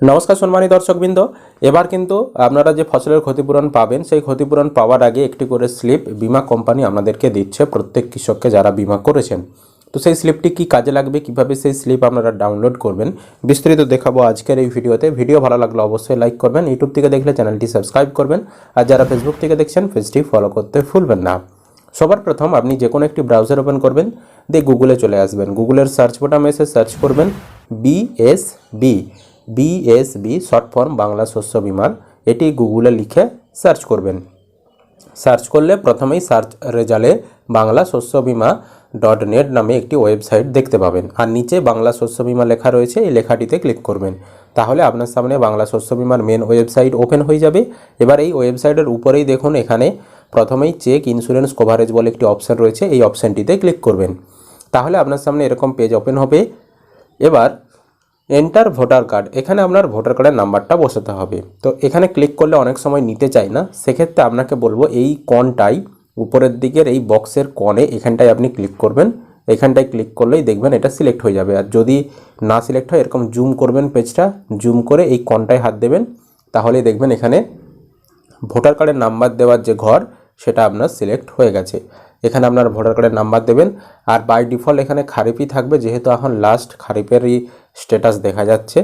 নমস্কার সম্মানী দর্শকবৃন্দ। এবার কিন্তু আপনারা যে ফসলের ক্ষতিপূরণ পাবেন, সেই ক্ষতিপূরণ পাওয়ার আগে একটি করে স্লিপ বিমা কোম্পানি আপনাদেরকে দিচ্ছে, প্রত্যেক কৃষককে যারা বিমা করেছেন। তো সেই স্লিপটি কি কাজে লাগবে? কীভাবে সেই স্লিপ আপনারা ডাউনলোড করবেন? বিস্তারিত দেখাবো আজকের এই ভিডিওতে। ভিডিও ভালো লাগলে অবশ্যই লাইক করবেন, ইউটিউব থেকে দেখলে চ্যানেলটি সাবস্ক্রাইব করবেন, আর যারা ফেসবুক থেকে দেখছেন, পেজটি ফলো করতে ভুলবেন না। সবার প্রথম আপনি যে কোনো একটি ব্রাউজার ওপেন করবেন, দিয়ে গুগলে চলে আসবেন। গুগলের সার্চ বোটামে এসে সার্চ করবেন BSB BSB short form Bangla শস্য বিমার এটি গুগলে লিখে সার্চ করবেন। সার্চ করলে প্রথমেই সার্চ রেজাল্টে বাংলা শস্য বিমা ডট নেট নামে একটি ওয়েবসাইট দেখতে পাবেন। আর নিচে বাংলা শস্য বিমা লেখা রয়েছে, এই লেখাটিতে ক্লিক করবেন। তাহলে আপনার সামনে বাংলা শস্য বিমার মেন ওয়েবসাইট ওপেন হয়ে যাবে। এবার এই ওয়েবসাইটের উপরেই দেখুন, এখানে প্রথমেই চেক ইন্স্যুরেন্স কভারেজ বলে একটি অপশান রয়েছে, এই অপশানটিতে ক্লিক করবেন। তাহলে আপনার সামনে এরকম পেজ ওপেন হবে। এবার এন্টার ভোটার কার্ড এখানে আপনার ভোটার কার্ডের নাম্বারটা বসাতে হবে। তো এখানে ক্লিক করলে অনেক সময় নিতে চাই না। সেক্ষেত্রে আপনাকে বলব এই কনটাই উপরের দিকের এই বক্সের কনে এখানটায় আপনি ক্লিক করবেন। এখানটায় ক্লিক করলেই দেখবেন এটা সিলেক্ট হয়ে যাবে। আর যদি না সিলেক্ট হয়, এরকম জুম করবেন পেজটা জুম করে এই কনটায় হাত দেবেন। তাহলেই দেখবেন এখানে ভোটার কার্ডের নাম্বার দেওয়ার যে ঘর, সেটা আপনার সিলেক্ট হয়ে গেছে। এখানে আপনার ভোটার কার্ডের নাম্বার দেবেন। আর বাই ডিফল্ট এখানে খারিপই থাকবে, যেহেতু এখন লাস্ট খারিপেরই স্ট্যাটাস দেখা যাচ্ছে।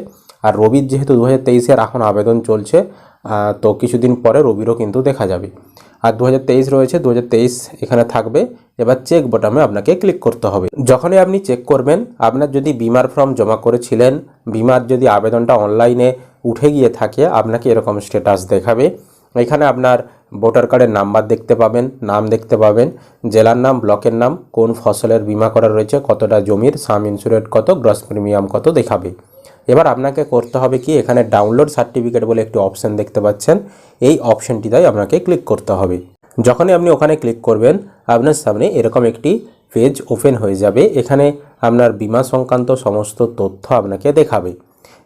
আর রবির যেহেতু দু হাজার তেইশের এখন আবেদন চলছে তো কিছুদিন পরে রবিরও কিন্তু দেখা যাবে। আর দু হাজার তেইশ রয়েছে দু হাজার তেইশ এখানে থাকবে। এবার চেক বটামে আপনাকে ক্লিক করতে হবে। যখনই আপনি চেক করবেন, আপনার যদি বিমার ফর্ম জমা করেছিলেন, বিমার যদি আবেদনটা অনলাইনে উঠে গিয়ে থাকে, আপনাকে এরকম স্ট্যাটাস দেখাবে। এখানে আপনার ভোটার কার্ডের নাম্বার দেখতে পাবেন, নাম দেখতে পাবেন, জেলার নাম, ব্লকের নাম, কোন ফসলের বিমা করা রয়েছে, কতটা জমির, সাম ইন্স্যুরেন্স কত, গ্রস প্রিমিয়াম কত দেখাবে। এবার আপনাকে করতে হবে কি, এখানে ডাউনলোড সার্টিফিকেট বলে একটি অপশন দেখতে পাচ্ছেন, এই অপশনটিতেই আপনাকে ক্লিক করতে হবে। যখনই আপনি ওখানে ক্লিক করবেন, আপনার সামনে এরকম একটি পেজ ওপেন হয়ে যাবে, এখানে আপনার বিমা সংক্রান্ত সমস্ত তথ্য আপনাকে দেখাবে।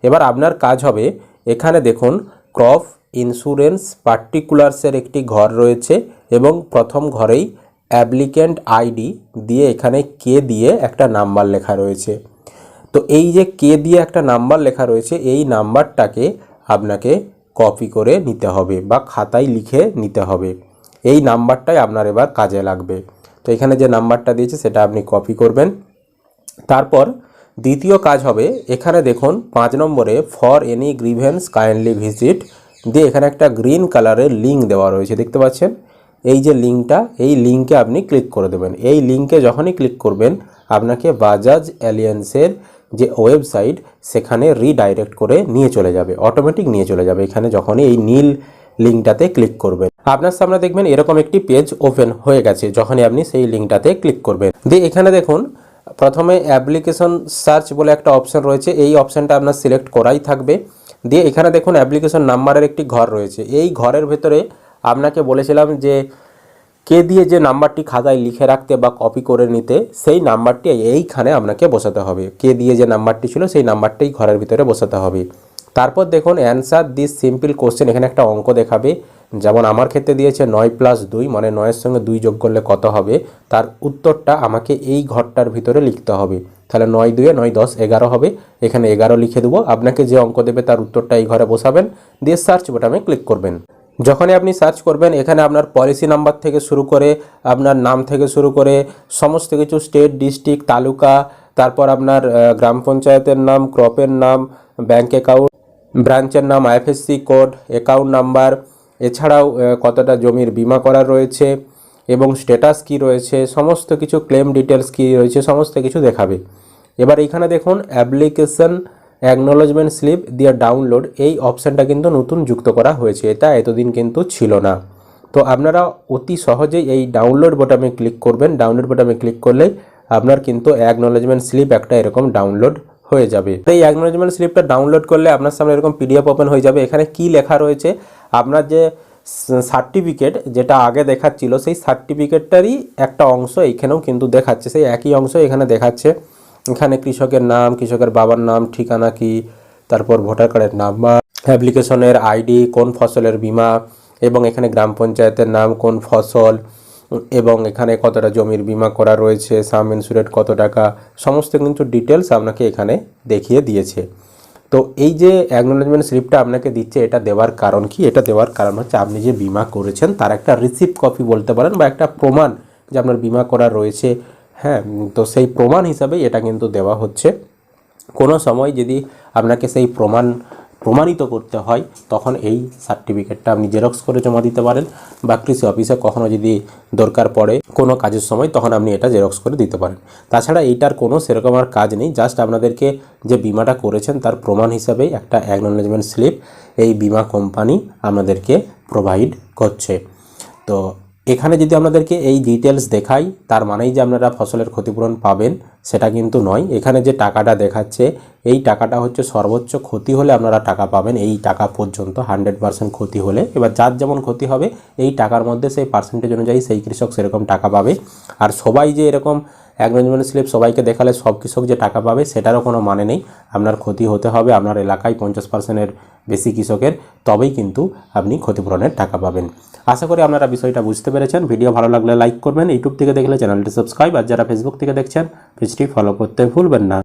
এবার আপনার কাজ হবে, এখানে দেখুন, ক্রপ ইন্স্যুরেন্স পার্টিকুলার্সের একটি ঘর রয়েছে এবং প্রথম ঘরেই অ্যাপ্লিক্যান্ট আইডি দিয়ে এখানে কে দিয়ে একটা নাম্বার লেখা রয়েছে। তো এই যে কে দিয়ে একটা নাম্বার লেখা রয়েছে, এই নাম্বারটাকে আপনাকে কপি করে নিতে হবে বা খাতায় লিখে নিতে হবে। এই নাম্বারটাই আপনার এবার কাজে লাগবে। তো এখানে যে নাম্বারটা দিয়েছে, সেটা আপনি কপি করবেন। তারপর দ্বিতীয় কাজ হবে, এখানে দেখুন পাঁচ নম্বরে for any grievance kindly visit দিয়ে এখানে একটা গ্রিন কালারের লিঙ্ক দেওয়া রয়েছে, দেখতে পাচ্ছেন? এই যে লিঙ্কটা এই লিঙ্কে আপনি ক্লিক করে দেবেন। এই লিঙ্কে যখনই ক্লিক করবেন, আপনাকে বাজাজ অ্যালিয়েন্সের যে ওয়েবসাইট সেখানে রিডাইরেক্ট করে নিয়ে চলে যাবে অটোমেটিক নিয়ে চলে যাবে, এখানে যখনই এই নীল লিঙ্কটাতে ক্লিক করবেন। আপনার সামনে দেখবেন এরকম একটি পেজ ওপেন হয়ে গেছে, যখনই আপনি সেই লিঙ্কটাতে ক্লিক করবেন। দিয়ে এখানে দেখুন, প্রথমে অ্যাপ্লিকেশন সার্চ বলে একটা অপশন রয়েছে, এই অপশনটা আপনার সিলেক্ট করাই থাকবে। দিয়ে এখানে দেখুন অ্যাপ্লিকেশন নাম্বারের একটি ঘর রয়েছে। এই ঘরের ভেতরে আপনাকে বলেছিলাম যে, কে দিয়ে যে নাম্বারটি খাতায় লিখে রাখতে বা কপি করে নিতে, সেই নাম্বারটি এইখানে আপনাকে বসাতে হবে। কে দিয়ে যে নাম্বারটি ছিল, সেই নাম্বারটাই ঘরের ভিতরে বসাতে হবে। তারপর দেখুন অ্যান্সার দিস সিম্পল কোশ্চেন এখানে একটা অঙ্ক দেখাবে। যেমন আমার ক্ষেত্রে দিয়েছে নয় প্লাস দুই মানে নয়ের সঙ্গে দুই যোগ করলে কত হবে? তার উত্তরটা আমাকে এই ঘরটার ভিতরে লিখতে হবে। তাহলে নয় দুয়ে নয় দশ এগারো হবে। এখানে এগারো লিখে দেবো। আপনাকে যে অঙ্ক দেবে তার উত্তরটা এই ঘরে বসাবেন। দিয়ে সার্চ বোটামে ক্লিক করবেন। যখনই আপনি সার্চ করবেন, এখানে আপনার পলিসি নাম্বার থেকে শুরু করে, আপনার নাম থেকে শুরু করে, সমস্ত কিছু স্টেট ডিস্ট্রিক্ট তালুকা, তারপর আপনার গ্রাম পঞ্চায়েতের নাম ক্রপের নাম ব্যাংক অ্যাকাউন্ট ব্রাঞ্চের নাম আইএফএসসি কোড অ্যাকাউন্ট নাম্বার এছাড়াও কতটা জমির বিমা করা রয়েছে এবং স্ট্যাটাস কি রয়েছে, সমস্ত কিছু ক্লেম ডিটেলস কি রয়েছে, সমস্ত কিছু দেখাবে। এবার এখানে দেখুন অ্যাপ্লিকেশন অ্যাকনোলজমেন্ট স্লিপ দিয়ে ডাউনলোড এই অপশানটা কিন্তু নতুন যুক্ত করা হয়েছে। এটা এতদিন কিন্তু ছিল না। তো আপনারা অতি সহজেই এই ডাউনলোড বোটামে ক্লিক করবেন। ডাউনলোড বোটামে ক্লিক করলে আপনার কিন্তু অ্যাকনোলজমেন্ট স্লিপ একটা এরকম ডাউনলোড হয়ে যাবে। তো এই অ্যাকনোলজমেন্ট স্লিপটা ডাউনলোড করলে আপনার সামনে এরকম পিডিএফ ওপেন হয়ে যাবে। এখানে কি লেখা রয়েছে? আপনার যে সার্টিফিকেট যেটা আগে দেখাচ্ছিল, সেই সার্টিফিকেটটারই একটা অংশ এইখানেও কিন্তু দেখাচ্ছে, সেই একই অংশ এখানে দেখাচ্ছে। এখানে কৃষকের নাম, কৃষকের বাবার নাম, ঠিকানা কি, তারপর ভোটার কার্ডের নাম্বার, অ্যাপ্লিকেশনের আইডি, কোন ফসলের বীমা, এবং এখানে গ্রাম পঞ্চায়েতের নাম, কোন ফসল, এবং এখানে কতটা জমির বীমা করা রয়েছে সাম ইন্স্যুরেন্স কত টাকা, সমস্ত কিন্তু ডিটেলস আপনাকে এখানে দেখিয়ে দিয়েছে। তো এই যে অ্যাকনোলেজমেন্ট স্লিপটা আপনাকে দিচ্ছে, এটা দেওয়ার কারণ কি? এটা দেওয়ার কারণ হচ্ছে আপনি যে বিমা করেছেন, তার একটা রিসিপ্ট কপি বলতে পারেন বা একটা প্রমাণ যে আপনার বিমা করা রয়েছে। হ্যাঁ তো সেই প্রমাণ হিসাবে এটা কিন্তু দেওয়া হচ্ছে। কোনো সময় যদি আপনাকে সেই প্রমাণ প্রমাণিত করতে হয়, তখন এই সার্টিফিকেটটা আপনি জেরক্স করে জমা দিতে পারেন বা কৃষি অফিসে কখনো যদি দরকার পড়ে কোনো কাজের সময়, তখন আপনি এটা জেরক্স করে দিতে পারেন। তাছাড়া এইটার কোনো সেরকম আর কাজ নেই জাস্ট আপনাদেরকে যে বিমাটা করেছেন তার প্রমাণ হিসাবে একটা অ্যাকনোলেজমেন্ট স্লিপ এই বিমা কোম্পানি আপনাদেরকে প্রোভাইড করছে। তো এখানে যদি আপনাদেরকে এই ডিটেলস দেখাই, তার মানেই যে আপনারা ফসলের ক্ষতিপূরণ পাবেন, সেটা কিন্তু নয়। এখানে যে টাকাটা দেখাচ্ছে, এই টাকাটা হচ্ছে সর্বোচ্চ ক্ষতি হলে আপনারা টাকা পাবেন। এই টাকা পর্যন্ত হান্ড্রেড পার্সেন্ট ক্ষতি হলে। এবার যার যেমন ক্ষতি হবে, এই টাকার মধ্যে সেই পার্সেন্টেজ অনুযায়ী সেই কৃষক সেরকম টাকা পাবে। আর সবাই যে এরকম অ্যাকনোলেজমেন্ট স্লিপ সবাইকে দেখালে সব কৃষক যে টাকা পাবে সেটারও কোনো মানে নেই। আপনার ক্ষতি হতে হবে, আপনার এলাকায় পঞ্চাশ পার্সেন্টের বেশি কৃষকের, তবেই কিন্তু আপনি ক্ষতিপূরণের টাকা পাবেন। আশা করি আপনারা বিষয়টা বুঝতে পেরেছেন। ভিডিও ভালো লাগলে লাইক করবেন। ইউটিউব থেকে দেখলে চ্যানেলটি সাবস্ক্রাইব, আর যারা ফেসবুক থেকে দেখছেন, পেজটি ফলো করতে ভুলবেন না।